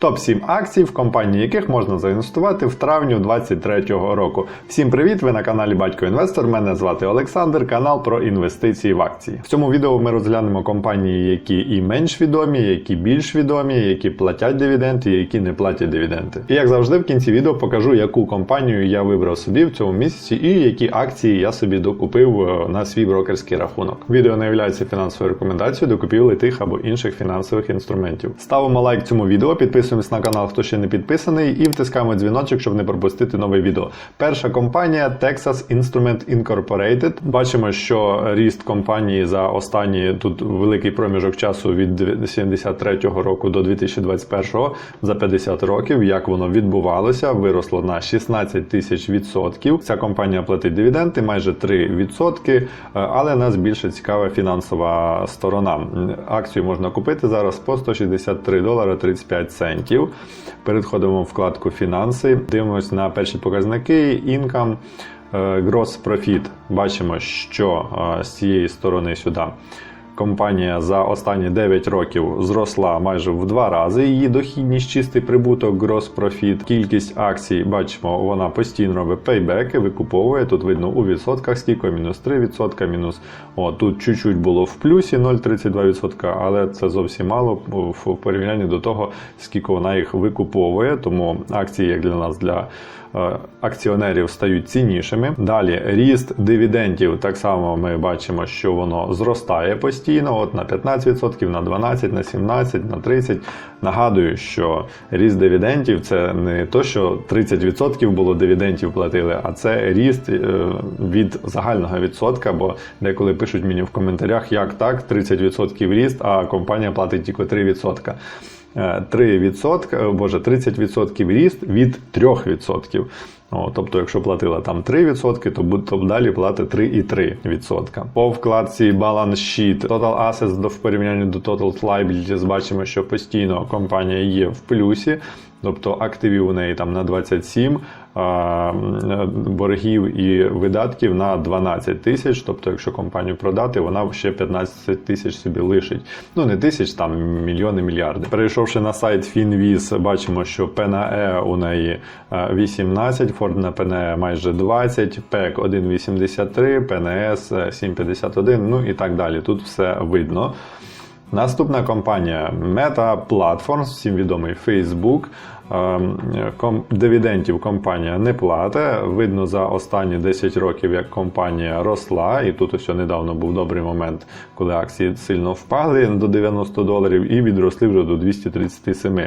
Топ 7 акцій, в компанії яких можна заінвестувати в травні 2023 року. Всім привіт! Ви на каналі Батько Інвестор. Мене звати Олександр, канал про інвестиції в акції. В цьому відео ми розглянемо компанії, які і менш відомі, які більш відомі, які платять дивіденди, які не платять дивіденди. І як завжди, в кінці відео покажу, яку компанію я вибрав собі в цьому місяці і які акції я собі докупив е, на свій брокерський рахунок. Відео не є фінансовою рекомендацією до купівлі тих або інших фінансових інструментів. Ставимо лайк цьому відео, підписуємось на канал, хто ще не підписаний, і втискаємо дзвіночок, щоб не пропустити нове відео. Перша компанія Texas Instrument Incorporated. Бачимо, що ріст компанії за останні тут великий проміжок часу від 73-го року до 2021 за 50 років. Як воно відбувалося, виросло на 16 тисяч відсотків. Ця компанія платить дивіденди майже 3 відсотки, але нас більше цікава фінансова сторона. Акцію можна купити зараз по 163 долара 35 центів. Переходимо в вкладку фінанси, дивимося на перші показники. Income, е, Gross Profit. Бачимо, що е, з цієї сторони сюди. Компанія за останні 9 років зросла майже в два рази. Її дохідність, чистий прибуток, gross profit, кількість акцій, бачимо, вона постійно робить пейбеки, викуповує. Тут видно у відсотках скільки, мінус 3%, мінус. О, тут чуть-чуть було в плюсі 0,32%, але це зовсім мало в порівнянні до того, скільки вона їх викуповує. Тому акції, як для нас, для акціонерів стають ціннішими. Далі ріст дивідендів. Так само ми бачимо, що воно зростає постійно. От на 15%, на 12%, на 17%, на 30%. Нагадую, що ріст дивідендів це не то, що 30% було дивідендів платили, а це ріст е, від загального відсотка. Бо деколи пишуть мені в коментарях, як так, 30% ріст, а компанія платить тільки 3%. 3%, боже, 30% ріст від 3%. О, тобто, якщо платила там 3%, то, будь-то далі платить 3,3%. По вкладці Balance Sheet, Total Assets до в порівнянні до Total Liabilities бачимо, що постійно компанія є в плюсі. Тобто активів у неї там на 27, а боргів і видатків на 12 тисяч. Тобто, якщо компанію продати, вона ще 15 тисяч собі лишить. Ну не тисяч, там мільйони, мільярди. Перейшовши на сайт FinViz, бачимо, що ПНЕ у неї 18, Ford на ПНЕ майже 20, ПЕК 1,83, ПНС 7,51, ну і так далі. Тут все видно. Наступна компанія Meta Platforms, всім відомий Facebook. Дивідентів дивідендів компанія не плате. Видно за останні 10 років, як компанія росла, і тут ще недавно був добрий момент, коли акції сильно впали до 90 доларів і відросли вже до 237.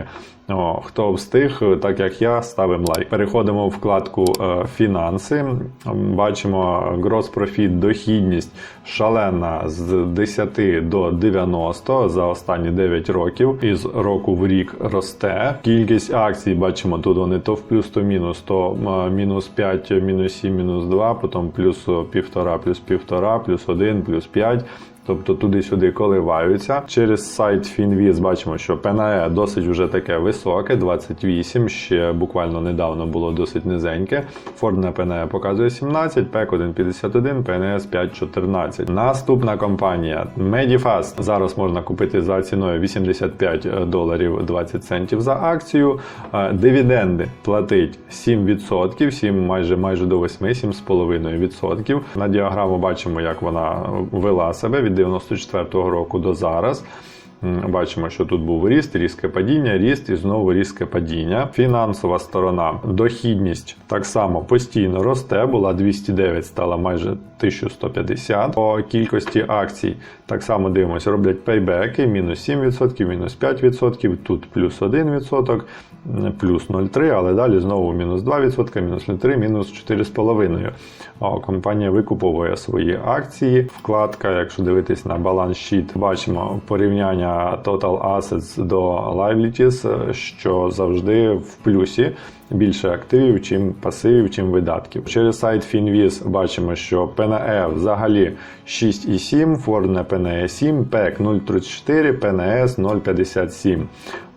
О, Хто встиг, так як я, ставимо лайк. Переходимо в вкладку е, фінанси. Бачимо Gross Profit, дохідність шалена з 10 до 90 за останні 9 років. Із року в рік росте. Кількість акцій бачимо, тут вони то в плюс, то мінус, то мінус 5, мінус 7, мінус 2, потім плюс 1,5, плюс 1,5, плюс 1, плюс 5. Тобто туди-сюди коливаються. Через сайт Finviz бачимо, що ПНЕ досить вже таке високе, 28, ще буквально недавно було досить низеньке. На ПНЕ показує 17, PEC 1,51, PNS 5,14. Наступна компанія Medifast. Зараз можна купити за ціною 85 доларів 20 центів за акцію. Дивіденди платить 7%, 7 майже майже до 8, 7,5%. На діаграму бачимо, як вона вела себе від 94-го року до зараз. Бачимо, що тут був ріст, різке падіння, ріст і знову різке падіння. Фінансова сторона, дохідність так само постійно росте, була 209, стала майже 1150. По кількості акцій так само дивимося, роблять пейбеки, мінус 7%, мінус 5%, тут плюс 1%, плюс 0,3, але далі знову мінус 2%, мінус 0,3, мінус 4,5%. Компанія викуповує свої акції. Вкладка, якщо дивитись на баланс щит, бачимо порівняння Total Assets до Liabilities, що завжди в плюсі. Більше активів, чим пасивів, чим видатків. Через сайт Finviz бачимо, що ПНЕ взагалі 6,7, Ford на ПНЕ 7, PEC 0,34, ПНС 0,57.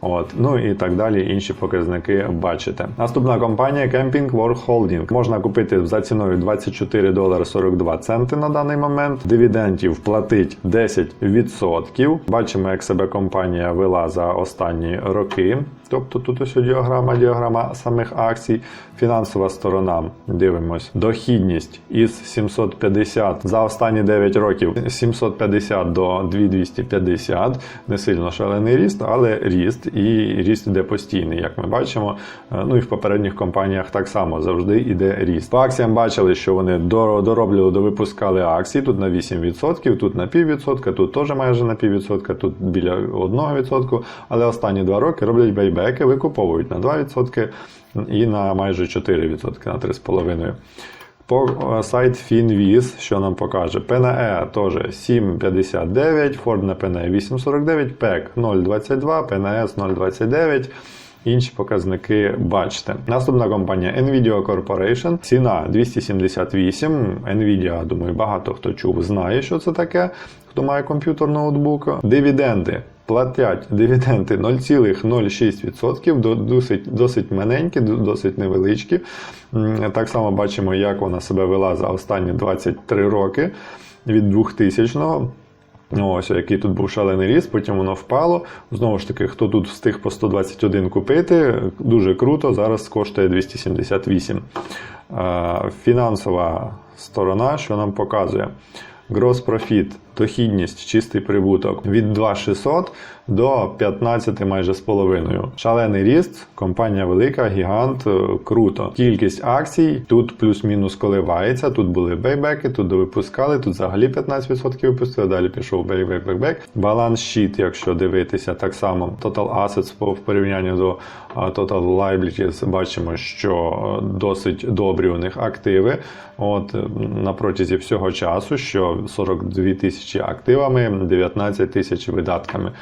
От, ну і так далі. Інші показники бачите. Наступна компанія Camping World Holding. Можна купити за ціною 24 долари 42 центи на даний момент. Дивідендів платить 10%. Бачимо, як себе компанія вела за останні роки. Тобто тут ось діаграма, діаграма самих акцій, фінансова сторона. Дивимось. Дохідність із 750 за останні 9 років 750 до 2250. Не сильно шалений ріст, але ріст і ріст іде постійний, як ми бачимо. Е, Ну і в попередніх компаніях так само завжди йде ріст. По акціям бачили, що вони доро- дороблювали, довипускали акції. Тут на 8%, тут на піввідсотка, тут теж майже на піввідсотка, тут біля 1%. Але останні два роки роблять бейбеки, викуповують на 2% і на майже 4%, на 3,5%. По е, сайт FinViz, що нам покаже, PNE теж 7,59, Ford на PNE 8,49, PEC 0,22, PNS 0,29. Інші показники бачите. Наступна компанія Nvidia Corporation. Ціна 278. Nvidia, думаю, багато хто чув, знає, що це таке, хто має комп'ютер ноутбук. Дивіденди. Платять дивіденди 0,06%, досить, досить маленькі, досить невеличкі. Так само бачимо, як вона себе вела за останні 23 роки від 2000-го. Ну, Ось, який тут був шалений ріст, потім воно впало. Знову ж таки, хто тут встиг по 121 купити, дуже круто, зараз коштує 278. Е, Фінансова сторона, що нам показує. Gross profit, дохідність, чистий прибуток від 2600 до 15 майже з половиною. Шалений ріст, компанія велика, гігант, е, круто. Кількість акцій тут плюс-мінус коливається. Тут були бейбеки, тут довипускали, тут взагалі 15% випустили, далі пішов бейбек, бейбек. Баланс щит, якщо дивитися, так само Total Assets в порівнянні до а, Total Liabilities бачимо, що е, досить добрі у них активи. От е, на протязі всього часу, що 42 тисячі активами, 19 тисяч видатками.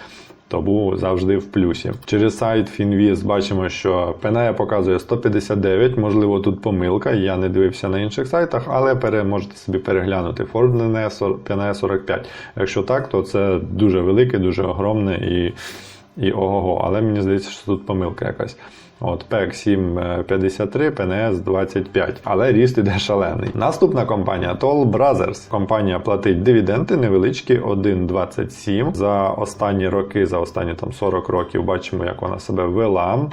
Тому завжди в плюсі. Через сайт Finviz бачимо, що PNE показує 159, можливо, тут помилка. Я не дивився на інших сайтах, але пере, можете собі переглянути Ford Пеная 45. Якщо так, то це дуже велике, дуже огромне і, і ого-го. Але мені здається, що тут помилка якась. От PEC 753, PNS 25, але ріст іде шалений. Наступна компанія Toll Brothers. Компанія платить дивіденди невеличкі 1,27. За останні роки, за останні там 40 років, бачимо, як вона себе вела.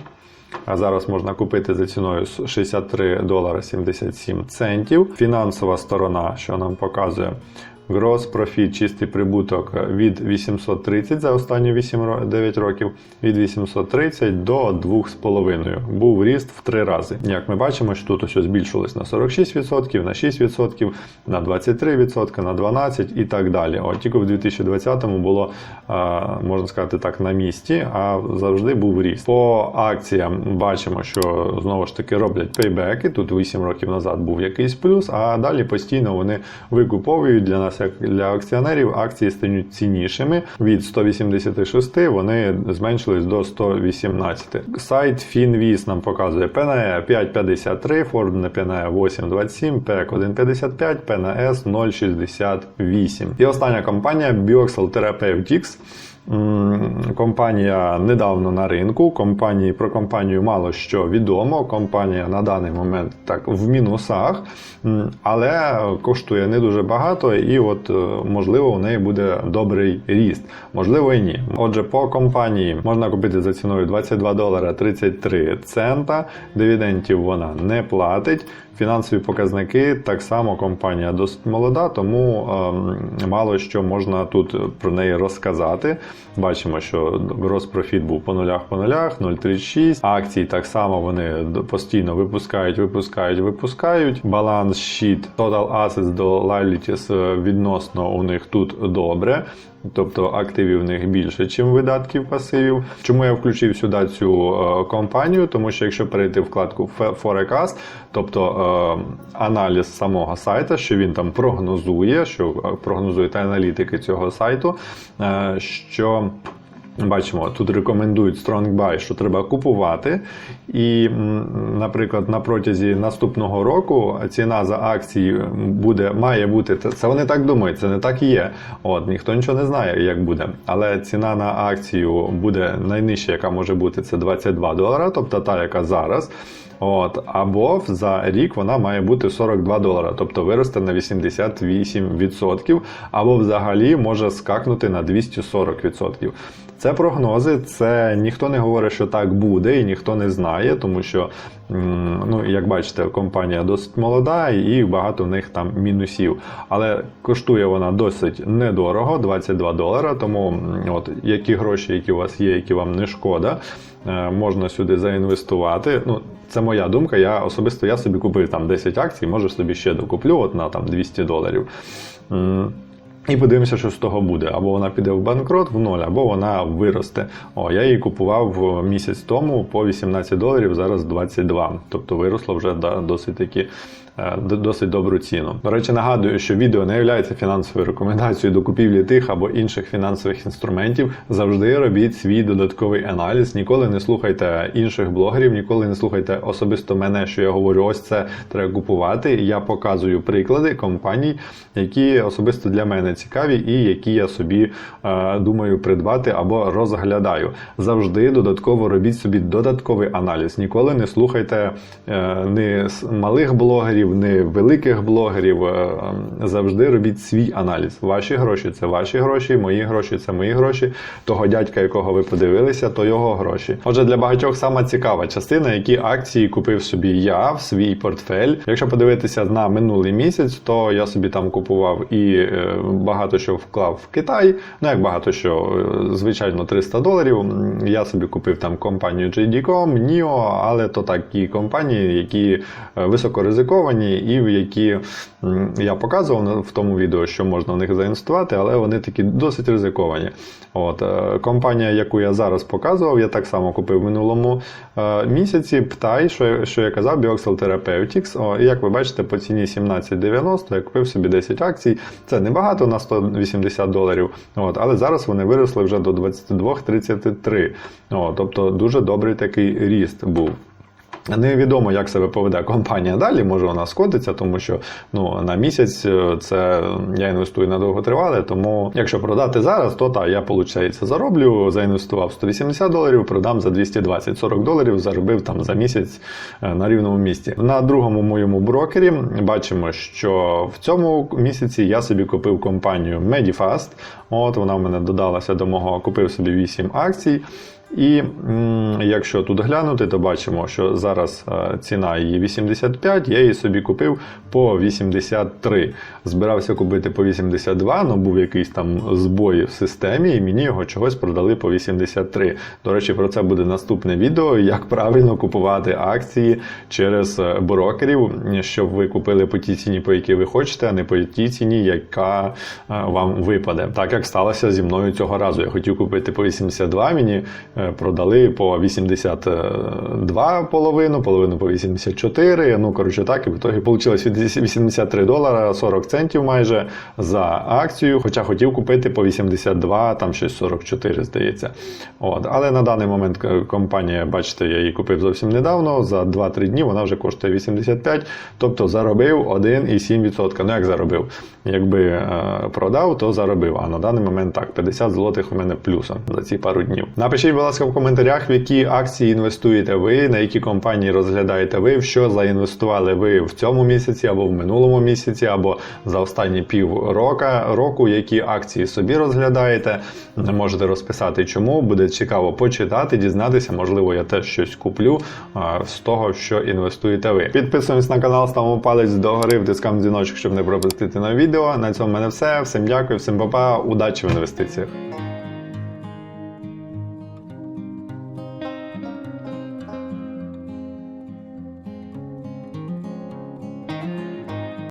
А зараз можна купити за ціною 63 долари 77 центів. Фінансова сторона, що нам показує. Gross Profit, чистий прибуток від 830 за останні 8 9 років, від 830 до 2,5. Був ріст в 3 рази. Як ми бачимо, що тут ось збільшилось на 46%, на 6%, на 23%, на 12% і так далі. От тільки в 2020-му було, можна сказати так, на місці, а завжди був ріст. По акціям бачимо, що знову ж таки роблять пейбеки. Тут 8 років назад був якийсь плюс, а далі постійно вони викуповують для нас, як для акціонерів, акції стають ціннішими. Від 186 вони зменшились до 118. Сайт FinViz нам показує PNE 553, Ford на ПНЕ 827, PEC 155, PNS 068. І остання компанія Bioxel Therapeutics. Компанія недавно на ринку. Компанії про компанію мало що відомо. Компанія на даний момент так в мінусах, але коштує не дуже багато, і от е, можливо у неї буде добрий ріст. Можливо і ні. Отже, по компанії можна купити за ціною 22 долара 33 цента. Дивідендів вона не платить. Фінансові показники так само компанія досить молода, тому ем, мало що можна тут про неї розказати. Бачимо, що розпрофіт був по нулях по нулях, 0,36. Акції так само вони постійно випускають, випускають, випускають. Баланс щит Total Assets до Liabilities е, відносно у них тут добре. Тобто активів в них більше, ніж видатків пасивів. Чому я включив сюди цю е, компанію? Тому що якщо перейти в вкладку Forecast, тобто е, аналіз самого сайта, що він там прогнозує, що е, прогнозують аналітики цього сайту, що Бачимо, тут рекомендують Strong Buy, що треба купувати. І, наприклад, на протязі наступного року ціна за акції буде, має бути. це- вони так думають, це не так і є. От, ніхто нічого не знає, як буде. Але ціна на акцію буде найнижча, яка може бути, це 22 долара, тобто та, яка зараз. От, або за рік вона має бути 42 долара, тобто виросте на 88%, або взагалі може скакнути на 240%. Це прогнози, це ніхто не говорить, що так буде, і ніхто не знає, тому що, ну, як бачите, компанія досить молода і багато в них там мінусів. Але коштує вона досить недорого, 22 долара. Тому от які гроші, які у вас є, які вам не шкода, е, можна сюди заінвестувати. Ну, це моя думка. Я особисто я собі купив там 10 акцій, може собі ще докуплю от на там 200 доларів. І подивимося, що з того буде. Або вона піде в банкрот в ноль, або вона виросте. О, я її купував місяць тому по 18 доларів, зараз 22. Тобто виросло вже досить таки. е, Досить добру ціну. До речі, нагадую, що відео не є фінансовою рекомендацією до купівлі тих або інших фінансових інструментів. Завжди робіть свій додатковий аналіз. Ніколи не слухайте інших блогерів, ніколи не слухайте особисто мене, що я говорю, ось це треба купувати. Я показую приклади компаній, які особисто для мене цікаві і які я собі е, думаю придбати або розглядаю. Завжди додатково робіть собі додатковий аналіз. Ніколи не слухайте не малих блогерів, не великих блогерів. Е, Завжди робіть свій аналіз. Ваші гроші це ваші гроші, мої гроші це мої гроші. Того дядька, якого ви подивилися, то його гроші. Отже, для багатьох сама цікава частина, які акції купив собі я в свій портфель. Якщо подивитися на минулий місяць, то я собі там купував і е, багато що вклав в Китай. Ну як багато що, е, звичайно, 300 доларів. Я собі купив там компанію JD.com, NIO, але то такі компанії, які е, високоризиковані і в які я показував в тому відео, що можна в них заінвестувати, але вони такі досить ризиковані. От, е, компанія, яку я зараз показував, я так само купив в минулому місяці. Птай, що, що я казав, Bioxel Therapeutics. О, і як ви бачите, по ціні 17,90 я купив собі 10 акцій. Це небагато на 180 доларів. От, але зараз вони виросли вже до 22,33. О, тобто дуже добрий такий ріст був. Невідомо, як себе поведе компанія далі, може вона скотиться, тому що ну, на місяць е, це я інвестую на довготривале, тому якщо продати зараз, то так, я виходить, зароблю, заінвестував 180 доларів, продам за 220 40 доларів, заробив там за місяць е, на рівному місці. На другому моєму брокері бачимо, що в цьому місяці я собі купив компанію Medifast. От вона в мене додалася до мого, купив собі 8 акцій. І якщо тут глянути, то бачимо, що зараз е, ціна її 85, я її собі купив по 83. Збирався купити по 82, але був якийсь там збой в системі, і мені його чогось продали по 83. До речі, про це буде наступне відео, як правильно купувати акції через е, брокерів, щоб ви купили по тій ціні, по якій ви хочете, а не по тій ціні, яка е, вам випаде. Так як сталося зі мною цього разу. Я хотів купити по 82, мені продали по 82 половину, половину по 84. Ну, коротше так, і в ітогі вийшло 83 долара 40 центів майже за акцію. Хоча хотів купити по 82, там щось 44, здається. От. Але на даний момент компанія, бачите, я її купив зовсім недавно. За 2-3 дні вона вже коштує 85, тобто заробив 1,7%. Ну як заробив? Якби е, продав, то заробив. А на даний момент так, 50 злотих у мене плюсом за ці пару днів. Напишіть, ласка, в коментарях, в які акції інвестуєте ви, на які компанії розглядаєте ви, в що заінвестували ви в цьому місяці або в минулому місяці, або за останні пів рока, року, які акції собі розглядаєте. Можете розписати, чому буде цікаво почитати, дізнатися. Можливо, я теж щось куплю з того, що інвестуєте ви. Підписуємось на канал, ставимо палець догори, втискаємо дзвіночок, щоб не пропустити нові відео. На цьому в мене все. Всім дякую, всім па-па, удачі в інвестиціях.